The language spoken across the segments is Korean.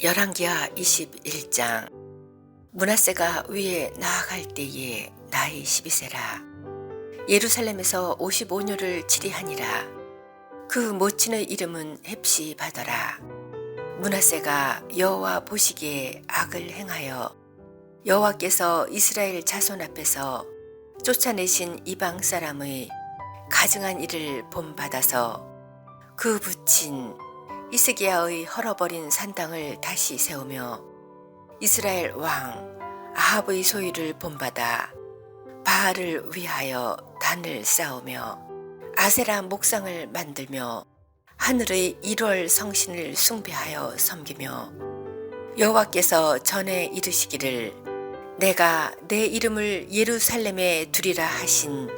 열왕기하 21장. 문하세가 위에 나아갈 때에 나이 12세라. 예루살렘에서 55년을 치리하니라. 그 모친의 이름은 헵시 바더라. 문하세가 여호와 보시기에 악을 행하여 여호와께서 이스라엘 자손 앞에서 쫓아내신 이방 사람의 가증한 일을 본받아서 그 붙인 이스기야의 헐어버린 산당을 다시 세우며 이스라엘 왕 아합의 소유를 본받아 바알을 위하여 단을 쌓으며 아세라 목상을 만들며 하늘의 1월 성신을 숭배하여 섬기며 여호와께서 전에 이르시기를 내가 내 이름을 예루살렘에 두리라 하신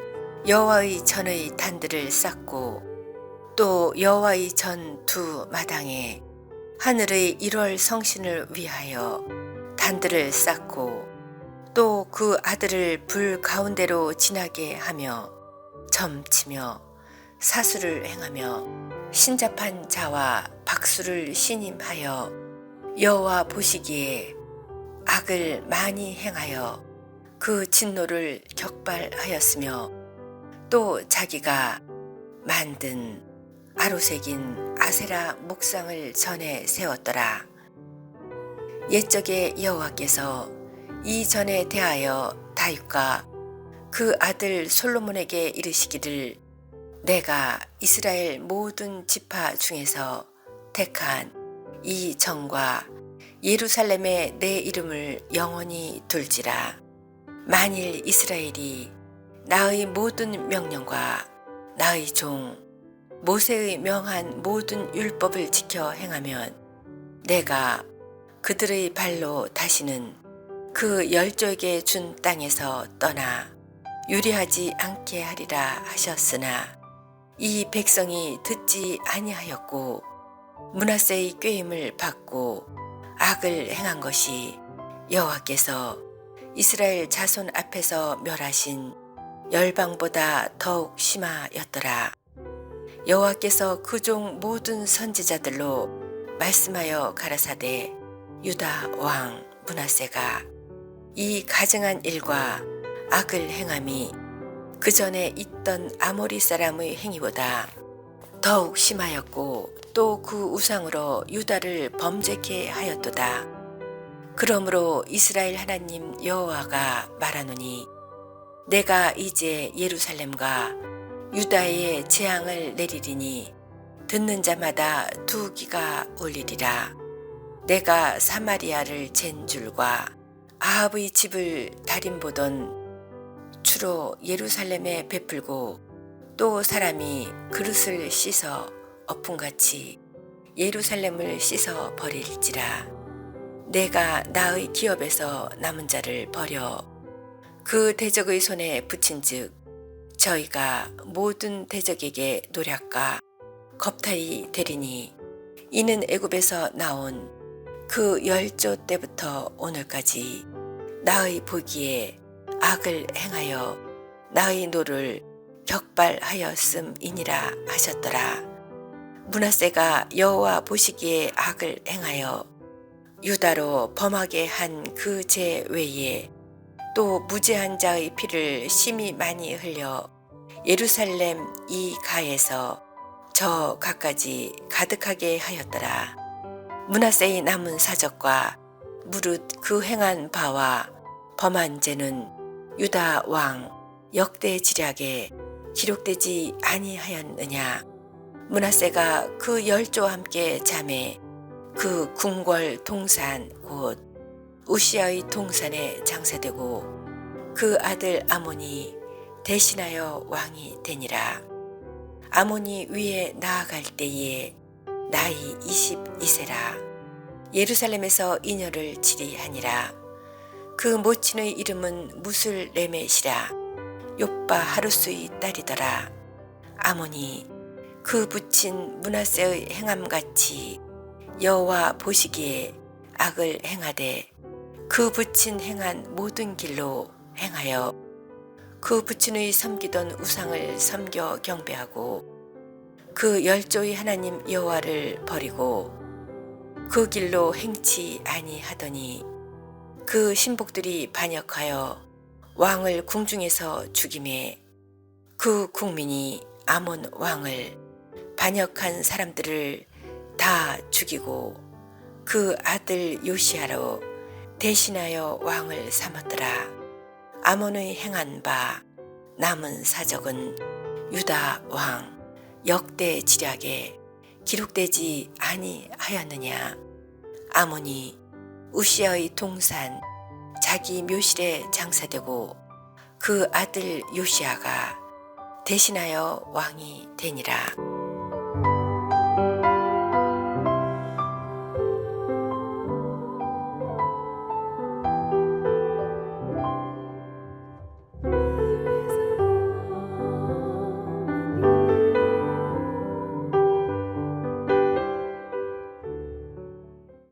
여호와의 전의 단들을 쌓고 또 여호와의 전 두 마당에 하늘의 1월 성신을 위하여 단들을 쌓고 또 그 아들을 불 가운데로 지나게 하며 점치며 사수를 행하며 신잡한 자와 박수를 신임하여 여호와 보시기에 악을 많이 행하여 그 진노를 격발하였으며 또 자기가 만든 아로색인 아세라 목상을 전에 세웠더라. 옛적에 여호와께서 이 전에 대하여 다윗과 그 아들 솔로몬에게 이르시기를 내가 이스라엘 모든 지파 중에서 택한 이 정과 예루살렘에 내 이름을 영원히 둘지라 만일 이스라엘이 나의 모든 명령과 나의 종 모세의 명한 모든 율법을 지켜 행하면 내가 그들의 발로 다시는 그 열조에게 준 땅에서 떠나 유리하지 않게 하리라 하셨으나 이 백성이 듣지 아니하였고 문하세의 꾀임을 받고 악을 행한 것이 여호와께서 이스라엘 자손 앞에서 멸하신 열방보다 더욱 심하였더라. 여호와께서 그 종 모든 선지자들로 말씀하여 가라사대 유다 왕 문하세가 이 가증한 일과 악을 행함이 그 전에 있던 아모리 사람의 행위보다 더욱 심하였고 또 그 우상으로 유다를 범죄케 하였도다. 그러므로 이스라엘 하나님 여호와가 말하노니 내가 이제 예루살렘과 유다에 재앙을 내리리니 듣는 자마다 두 기가 울리리라. 내가 사마리아를 잰 줄과 아합의 집을 달인 보던 주로 예루살렘에 베풀고 또 사람이 그릇을 씻어 어품같이 예루살렘을 씻어 버릴지라. 내가 나의 기업에서 남은 자를 버려 그 대적의 손에 붙인 즉 저희가 모든 대적에게 노략과 겁탈이 되리니 이는 애굽에서 나온 그 열조 때부터 오늘까지 나의 보기에 악을 행하여 나의 노를 격발하였음이니라 하셨더라. 문하세가 여호와 보시기에 악을 행하여 유다로 범하게 한 그 죄 외에 또 무죄한 자의 피를 심히 많이 흘려 예루살렘 이 가에서 저 가까지 가득하게 하였더라. 문하세의 남은 사적과 무릇 그 행한 바와 범한 죄는 유다 왕 역대 지략에 기록되지 아니하였느냐. 문하세가 그 열조와 함께 잠에 그 궁궐 동산 곧 우시아의 동산에 장사되고 그 아들 아몬이 대신하여 왕이 되니라. 아몬이 위에 나아갈 때에 나이 22세라. 예루살렘에서 이녀를 치리하니라. 그 모친의 이름은 무술 레메시라. 요빠 하루스의 딸이더라. 아몬이 그 붙인 문하세의 행함같이 여호와 보시기에 악을 행하되 그 붙인 행한 모든 길로 행하여 그 부친의 섬기던 우상을 섬겨 경배하고 그 열조의 하나님 여호와를 버리고 그 길로 행치 아니하더니 그 신복들이 반역하여 왕을 궁중에서 죽임에 그 국민이 아몬 왕을 반역한 사람들을 다 죽이고 그 아들 요시아로 대신하여 왕을 삼았더라. 아몬의 행한 바 남은 사적은 유다 왕 역대 지략에 기록되지 아니하였느냐. 아몬이 우시아의 동산 자기 묘실에 장사되고 그 아들 요시아가 대신하여 왕이 되니라.